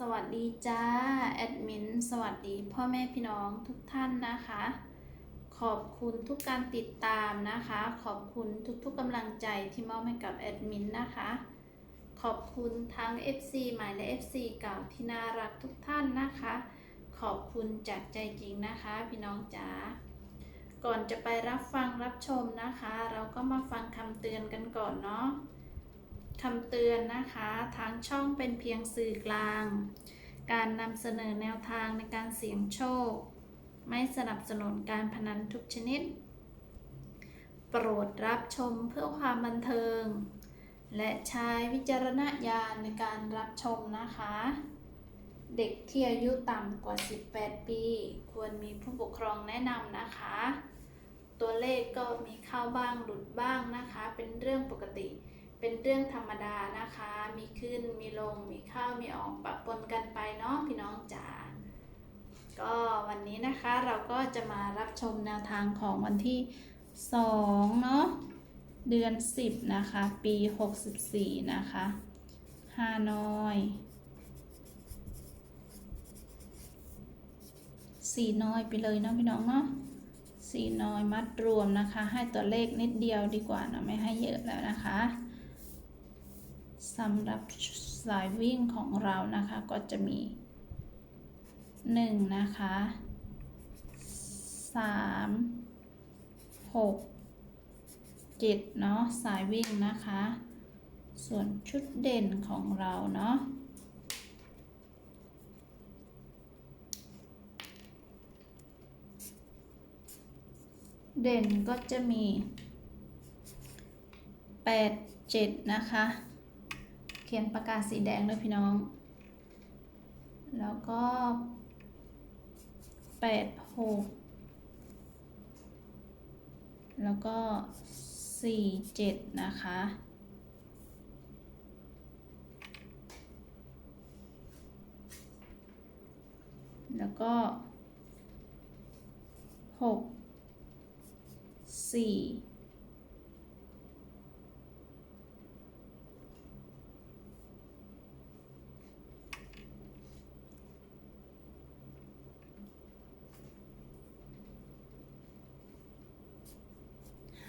สวัสดีจ้า แอดมิน สวัสดีพ่อแม่พี่น้องทุกท่านนะคะ ขอบคุณทุกการติดตามนะคะ ขอบคุณทุกๆกำลังใจที่มอบให้กับแอดมินนะคะ ขอบคุณทั้ง FC ใหม่และ FC เก่าที่น่ารักทุกท่านนะคะ ขอบคุณจากใจจริงนะคะ พี่น้องจ๋า ก่อนจะไปรับฟังรับชมนะคะ เราก็มาฟังคำเตือนกันก่อนเนาะ คำเตือนนะคะทางช่องเป็นเพียงสื่อกลาง การนำเสนอแนวทางในการเสี่ยงโชค ไม่สนับสนุนการพนันทุกชนิด โปรดรับชมเพื่อความบันเทิง และใช้วิจารณญาณในการรับชมนะคะ เด็กที่อายุต่ำกว่า 18 ปี ควรมีผู้ปกครองแนะนำนะคะ ตัวเลขก็มีเข้าบ้างหลุดบ้างนะคะ เป็นเรื่องปกติ เป็นเรื่องธรรมดานะคะ มีขึ้นมีลง มีเข้ามีออกปะปนกันไปเนาะพี่น้องจ๋าก็วันนี้นะคะเราก็จะมารับชมแนวทางของวันที่2เนาะเดือน 10 นะคะ ปี 64 นะคะฮานอยสี่น้อยไปเลยเนาะพี่น้องเนาะสี่น้อยมัดรวมนะคะ ให้ตัวเลขนิดเดียวดีกว่าเนาะไม่ให้เยอะแล้วนะคะ สำหรับสายวิ่งของเรานะคะก็จะมีหนึ่งนะคะสามหกเจ็ดเนาะสายวิ่งนะคะ ส่วนชุดเด่นของเราเนาะเด่นก็จะมี 8 7 นะคะ เขียนปากกาสีแดงด้วยพี่น้อง แล้วก็8 6แล้วก็4 7นะคะแล้วก็6สี่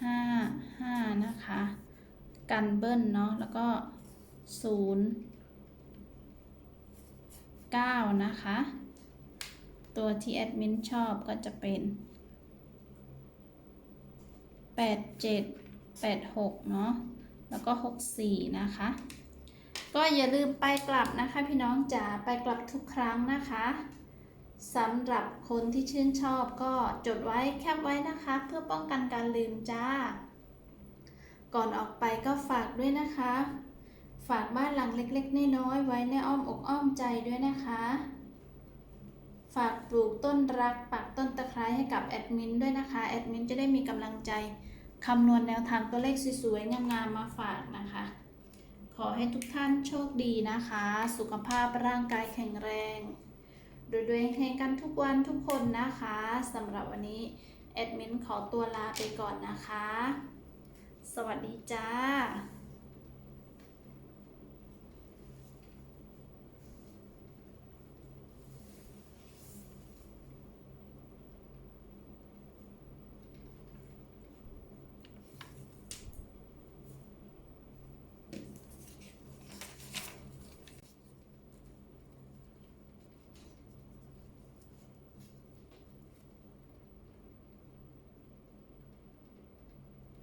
ห้าห้านะคะ กันเบิ้ลเนาะแล้วก็ศูนย์เก้านะคะ ตัวที่แอดมินชอบก็จะเป็นแปดเจ็ดแปดหกเนาะแล้วก็หกสี่นะคะ ก็อย่าลืมไปกลับนะคะพี่น้องจ๋าไปกลับทุกครั้งนะคะสำหรับคนที่ชื่นชอบก็จดไว้แคปไว้นะคะ เพื่อป้องกันการลืมจ้า ก่อนออกไปก็ฝากด้วยนะคะ ฝากบ้านหลังเล็กๆ น้อยๆไว้ในอ้อมอกอ้อมใจด้วยนะคะ ฝากปลูกต้นรักปักต้นตะไคร้ให้กับแอดมินด้วยนะคะ แอดมินจะได้มีกำลังใจคำนวณแนวทางตัวเลขสวยๆ งามๆ มาฝากนะคะ ขอให้ทุกท่านโชคดีนะคะ สุขภาพร่างกายแข็งแรงโดยด้วยเฮงกันทุกวันทุกคนนะคะสำหรับวันนี้ แอดมินขอตัวลาไปก่อนนะคะ สวัสดีจ้า